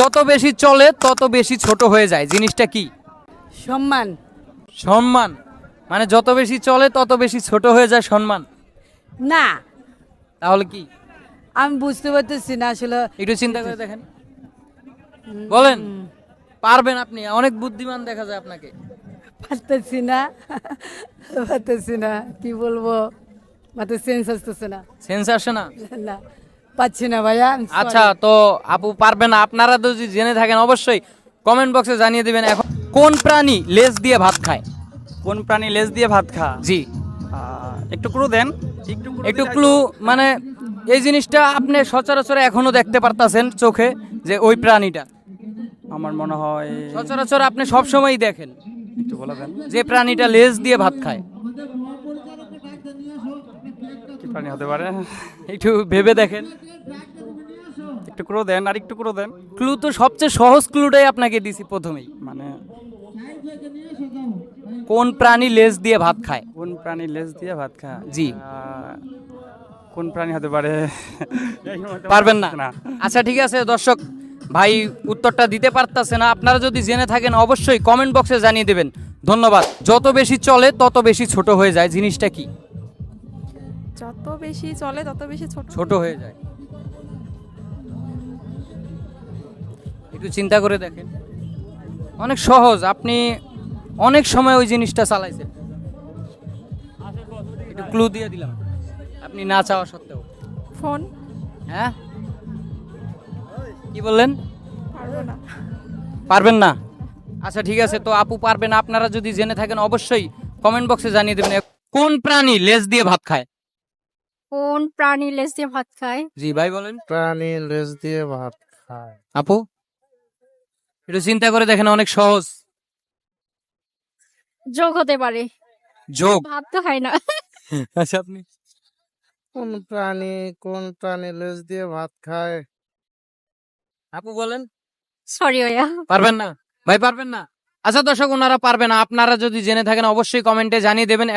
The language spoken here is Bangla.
যত বেশি চলে তত বেশি ছোট হয়ে যায়। জিনিসটা কি? সম্মান। সম্মান। মানে যত বেশি চলে তত বেশি ছোট হয়ে যায় সম্মান। না। তাহলে কি? আমি বুঝতে পারতেছি না আসলে। একটু চিন্তা করে দেখেন। বলেন। পারবেন আপনি। অনেক বুদ্ধিমান দেখা যায় আপনাকে। পারতেছি না। পারতেছি না। কি বলব? মাথায় সেন্স আসতেছে না। সেন্স আসে না? না। পাচ্ছি না ভাইয়া আচ্ছা তো আপু পারবেন আপনারা তো যদি জেনে থাকেন অবশ্যই কমেন্ট বক্সে জানিয়ে দিবেন এখন কোন প্রাণী লেজ দিয়ে ভাত খায়? কোন প্রাণী লেজ দিয়ে ভাত খা? জি। একটু ক্লু দেন। একটু ক্লু মানে এই জিনিসটা আপনি সচরাচর এখনও দেখতে পারতাছেন চোখে যে ওই প্রাণীটা। আমার মনে হয় সচরাচর আপনি সবসময়ই দেখেন। একটু বলে দেন যে প্রাণীটা লেজ দিয়ে ভাত খায়। কি প্রাণী হতে পারে? একটু ভেবে দেখেন। একটু ক্লু দেন আর একটু ক্লু দেন। ক্লু তো সবচেয়ে সহজ ক্লুটাই আপনাকে দিছি প্রথমেই। মানে কোন প্রাণী লেজ দিয়ে ভাত খায়? কোন প্রাণী লেজ দিয়ে ভাত খা জি। কোন প্রাণী হতে পারে? পারবেন না। আচ্ছা ঠিক আছে দর্শক ভাই উত্তরটা দিতে পারতাছে না। আপনারা যদি জেনে থাকেন অবশ্যই কমেন্ট বক্সে জানিয়ে দেবেন। ধন্যবাদ। যত বেশি চলে তত বেশি ছোট হয়ে যায়। জিনিসটা কি? যত বেশি চলে তত বেশি ছোট ছোট হয়ে যায়। একটু চিন্তা করে দেখেন। অনেক সহজ আপনি অনেক সময় ওই জিনিসটা চালাইছেন। একটু ক্লু দিয়ে দিলাম। আপনি না চাওয়া সত্ত্বেও। ফোন। হ্যাঁ? কি বললেন? পারবেন না? আচ্ছা ঠিক আছে। তো আপু পারবেন। আপনারা যদি জেনে থাকেন অবশ্যই কমেন্ট বক্সে জানিয়ে দেবেন। কোন প্রাণী লেজ দিয়ে ভাত খায়? কোন প্রাণী লেজ দিয়ে ভাত খায়? জি ভাই বলেন। প্রাণী লেজ দিয়ে ভাত খায়। আপু? একটু চিন্তা করে দেখেন অনেক সহজ। যোগ হতে পারে। যোগ? ভাত তো খায় না। আচ্ছা আপনি? কোন প্রাণী কোন প্রাণী লেজ দিয়ে ভাত খায়? আপু বলেন। সরি ভাইয়া। পারবেন না? ভাই পারবেন না? আচ্ছা দর্শক ওনারা পারবে না। আপনারা যদি জেনে থাকেন অবশ্যই কমেন্টে জানিয়ে দেবেন।